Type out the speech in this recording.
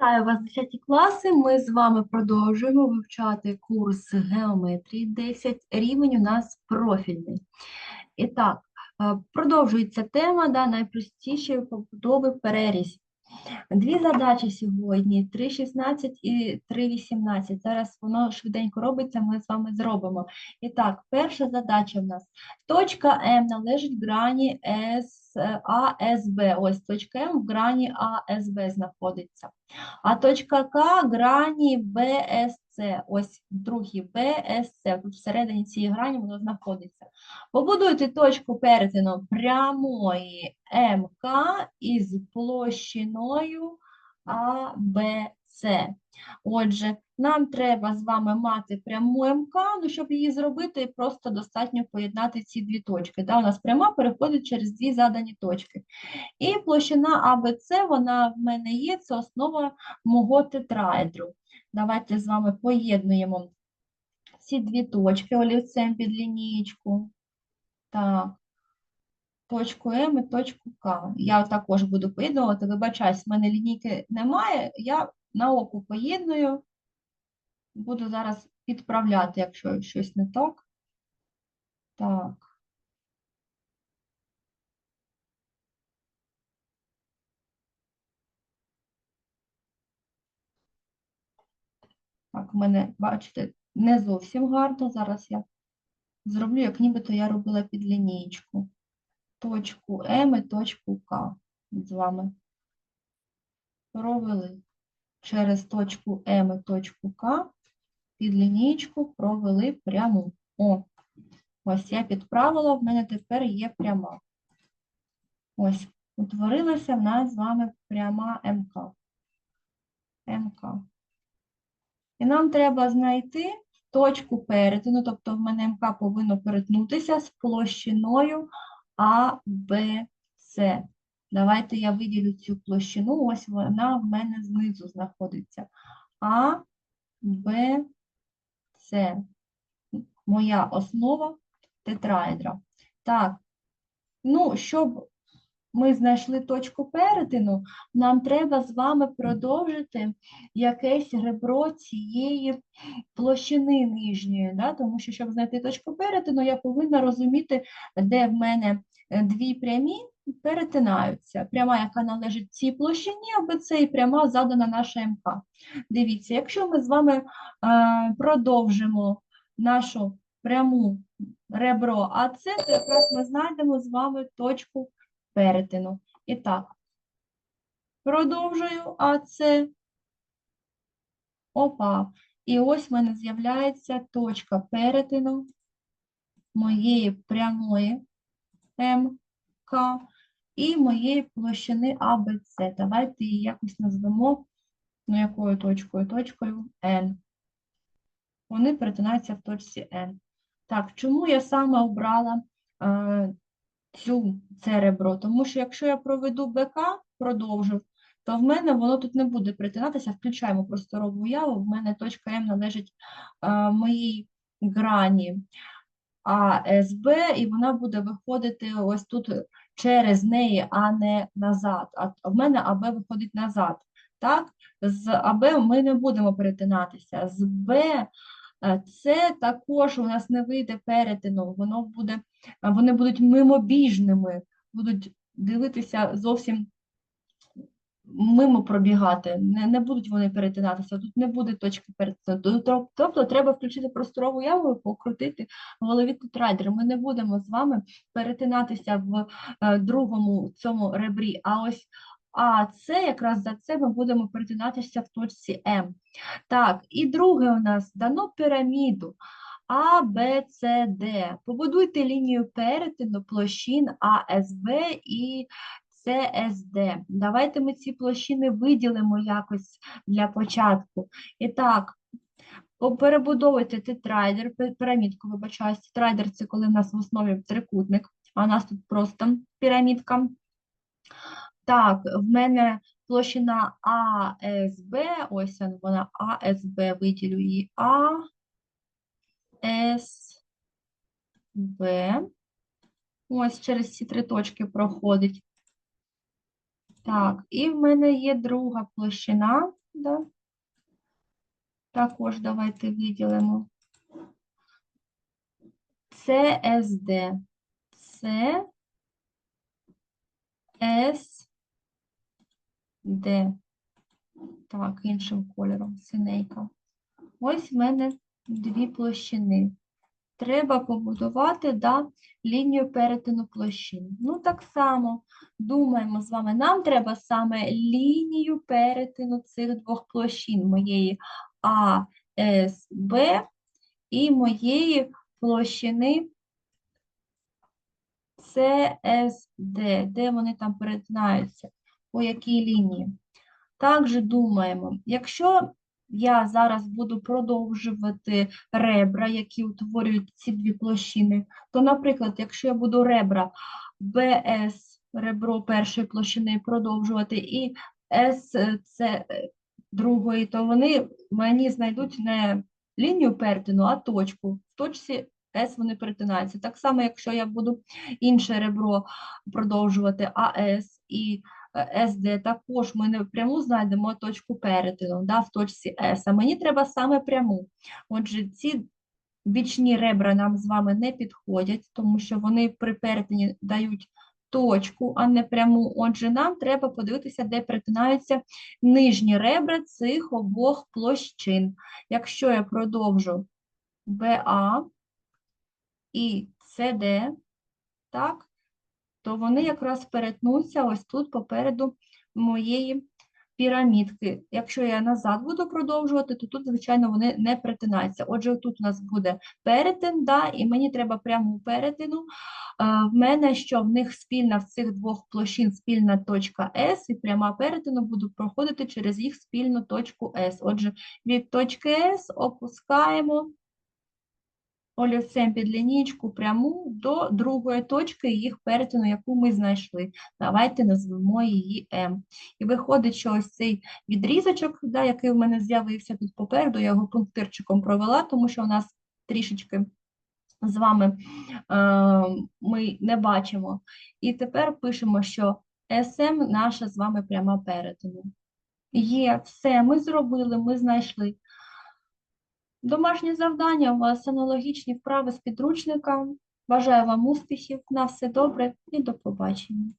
Вітаю вас, 10 класи. Ми з вами продовжуємо вивчати курс геометрії 10. Рівень у нас профільний. І так, е, продовжується тема да, найпростішої побудови перерізь. Дві задачі сьогодні: 3.16 і 3.18. Зараз воно швиденько робиться, ми з вами зробимо. І так, перша задача в нас. Точка М належить грані С, АСБ. Ось точка М в грані АСБ знаходиться. А точка К грані БСЦ. Ось в другій БСЦ. Тут всередині цієї грані воно знаходиться. Побудуйте точку перетину прямої МК із площиною АБЦ. Отже, нам треба з вами мати пряму МК, ну, щоб її зробити, просто достатньо поєднати ці дві точки. Да? У нас пряма переходить через дві задані точки. І площина АБЦ, вона в мене є, це основа мого тетраедру. Давайте з вами поєднуємо ці дві точки олівцем під лінієчку. Так, точку М і точку К. Я також буду поєднувати. Вибачаюсь, в мене лінійки немає. Я на оку поєдную. Буду зараз підправляти, якщо щось не так. Так. Так, в мене, бачите, не зовсім гарно. Зараз я зроблю, як нібито я робила під лінійку. Точку М і точку К з вами провели. Через точку М і точку К під лінійку провели пряму. О, ось я підправила, в мене тепер є пряма. Ось, утворилася в нас з вами пряма МК. МК. І нам треба знайти точку перетину, тобто в мене МК повинно перетнутися з площиною АБЦ. Давайте я виділю цю площину, ось вона в мене знизу знаходиться. А, Б, С. Моя основа тетраедра. Так, ну, щоб ми знайшли точку перетину, нам треба з вами продовжити якесь ребро цієї площини нижньої, да? тому що, щоб знайти точку перетину, я повинна розуміти, де в мене дві прямі перетинаються. Пряма, яка належить цій площині, або це і пряма задана наша МК. Дивіться, якщо ми з вами е, продовжимо нашу пряму ребро АЦ, то якраз ми знайдемо з вами точку перетину. І так, продовжую АЦ. Опа. І ось в мене з'являється точка перетину моєї прямої МК і моєї площини АБЦ. Давайте її якось назвемо, ну, якою точкою? Точкою N. Вони перетинаються в точці N. Так, чому я саме обрала е, цю це ребро? Тому що якщо я проведу БК, продовжу, то в мене воно тут не буде перетинатися. Включаємо просторову уяву. В мене точка М належить е, моїй грані АСБ, і вона буде виходити ось тут через неї, а не назад. А в мене АБ виходить назад. Так? З АБ ми не будемо перетинатися. З Б е, це також у нас не вийде перетину, воно буде, вони будуть мимобіжними, будуть дивитися зовсім мимо пробігати, не, не будуть вони перетинатися, тут не буде точки перетину. Тобто треба включити просторову яву і покрутити голові тетрайдер. Ми не будемо з вами перетинатися в е, другому цьому ребрі, а ось а це якраз за це ми будемо перетинатися в точці М. Так, і друге у нас дано піраміду. А, Б, С, Д. Побудуйте лінію перетину площин А, С, Б і CSD. Давайте ми ці площини виділимо якось для початку. І так, перебудовуйте тетрайдер, пірамідку, вибачаюсь, тетрайдер – це коли в нас в основі трикутник, а у нас тут просто пірамідка. Так, в мене площина АСБ, ось вона АСБ, виділю її А, С, Б. Ось через ці три точки проходить. Так, і в мене є друга площина Да? Також давайте виділимо. Це С Д. Так, іншим кольором, синейка. Ось в мене дві площини. Треба побудувати да, лінію перетину площин. Ну, так само думаємо з вами, нам треба саме лінію перетину цих двох площин, моєї А, С, Б і моєї площини CSD, де вони там перетинаються, по якій лінії. Також думаємо, якщо я зараз буду продовжувати ребра, які утворюють ці дві площини, то, наприклад, якщо я буду ребра BS, ребро першої площини продовжувати, і SC другої, то вони мені знайдуть не лінію перетину, а точку. В точці S вони перетинаються. Так само, якщо я буду інше ребро продовжувати АС і е, СД, також ми не пряму знайдемо точку перетину да, в точці С, а мені треба саме пряму. Отже, ці бічні ребра нам з вами не підходять, тому що вони при перетині дають точку, а не пряму. Отже, нам треба подивитися, де перетинаються нижні ребра цих обох площин. Якщо я продовжу БА і СД, так, то вони якраз перетнуться ось тут попереду моєї пірамідки. Якщо я назад буду продовжувати, то тут, звичайно, вони не перетинаються. Отже, тут у нас буде перетин, да, і мені треба пряму перетину. В мене що в них спільна в цих двох площин спільна точка S, і пряма перетину буду проходити через їх спільну точку S. Отже, від точки S опускаємо олівцем під лінійку пряму до другої точки їх перетину, яку ми знайшли. Давайте назвемо її М. І виходить, що ось цей відрізочок, да, який в мене з'явився тут попереду, я його пунктирчиком провела, тому що у нас трішечки з вами е, ми не бачимо. І тепер пишемо, що СМ наша з вами пряма перетину. Є, все, ми зробили, ми знайшли. Домашнє завдання у вас аналогічні вправи з підручника. Бажаю вам успіхів, на все добре і до побачення.